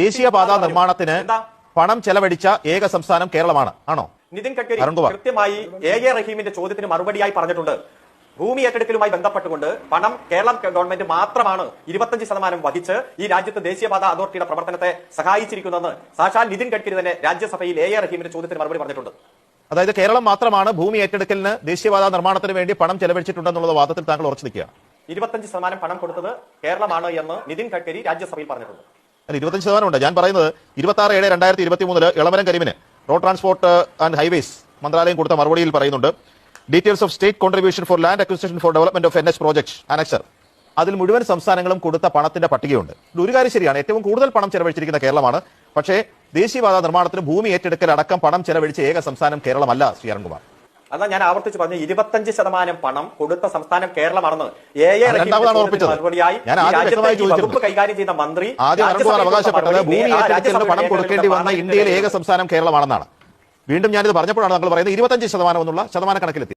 ദേശീയപാത നിർമ്മാണത്തിന് പണം ചെലവഴിച്ച ഏക സംസ്ഥാനം കേരളമാണ്. ആണോ? നിതിൻ ഗഡ്കരി കൃത്യമായി എ എ റഹീമിന്റെ ചോദ്യത്തിന് മറുപടിയായി പറഞ്ഞിട്ടുണ്ട്. ഭൂമി ഏറ്റെടുക്കലുമായി ബന്ധപ്പെട്ടുകൊണ്ട് പണം കേരളം ഗവൺമെന്റ് മാത്രമാണ് ഇരുപത്തഞ്ച് ശതമാനം വഹിച്ച് ഈ രാജ്യത്ത് ദേശീയപാത അതോറിറ്റിയുടെ പ്രവർത്തനത്തെ സഹായിച്ചിരിക്കുന്നതെന്ന് സാക്ഷാൽ നിതിൻ ഗഡ്കരി തന്നെ രാജ്യസഭയിൽ എ എ റഹീമിന്റെ ചോദ്യത്തിന് മറുപടി പറഞ്ഞിട്ടുണ്ട്. അതായത് കേരളം മാത്രമാണ് ഭൂമി ഏറ്റെടുക്കലിന് ദേശീയപാത നിർമ്മാണത്തിന് വേണ്ടി പണം ചെലവഴിച്ചിട്ടുണ്ടെന്നുള്ള വാദത്തിൽ താങ്കൾ ഉറച്ചു നിൽക്കുക ഇരുപത്തഞ്ച് ശതമാനം പണം കൊടുത്തത് കേരളമാണ് എന്ന് നിതിൻ ഗഡ്കരി രാജ്യസഭയിൽ പറഞ്ഞിട്ടുണ്ട്. അല്ല ഇരുപത്തഞ്ച് ശതമാനം ഉണ്ട്. ഞാൻ പറയുന്നത് ഇരുപത്തി ആറ് ഏഴ് രണ്ടായിരത്തി ഇരുപത്തി മൂന്നിൽ ഇളമരം കരീമിന് റോഡ് ട്രാൻസ്പോർട്ട് ആൻഡ് ഹൈവേസ് മന്ത്രാലയം കൊടുത്ത മറുപടിയിൽ പറയുന്നുണ്ട്. Details of state contribution for land acquisition for development of N H project annexure അതിൽ മുഴുവൻ സംസ്ഥാനങ്ങളും കൊടുത്ത പണത്തിന്റെ പട്ടികയുണ്ട്. ഒരു കാര്യം ശരിയാണ്. ഏറ്റവും കൂടുതൽ പണം ചെലവഴിച്ചിരിക്കുന്ന കേരളമാണ്. പക്ഷേ ദേശീയപാത നിർമ്മാണത്തിന് ഭൂമി ഏറ്റെടുക്കൽ അടക്കം പണം ചെലവഴിച്ച ഏക സംസ്ഥാനം കേരളമല്ല ശ്രീ അരുൺകുമാർ. അതാ ഞാൻ ആവർത്തിച്ച് പറഞ്ഞു ഇരുപത്തഞ്ച് ശതമാനം പണം കൊടുത്ത സംസ്ഥാനം കേരളമാണെന്ന് എ എ മറുപടിയായി വകുപ്പ് കൈകാര്യം ചെയ്ത മന്ത്രി അവകാശപ്പെട്ടത് ഭൂമി പണം കൊടുക്കേണ്ടി വന്ന ഇന്ത്യയിലെ ഏക സംസ്ഥാനം കേരളമാണെന്നാണ്. വീണ്ടും ഞാനിത് പറഞ്ഞപ്പോഴാണ് നിങ്ങൾ പറയുന്നത് ഇരുപത്തഞ്ച് ശതമാനം എന്നുള്ള ശതമാന കണക്കിലെത്തി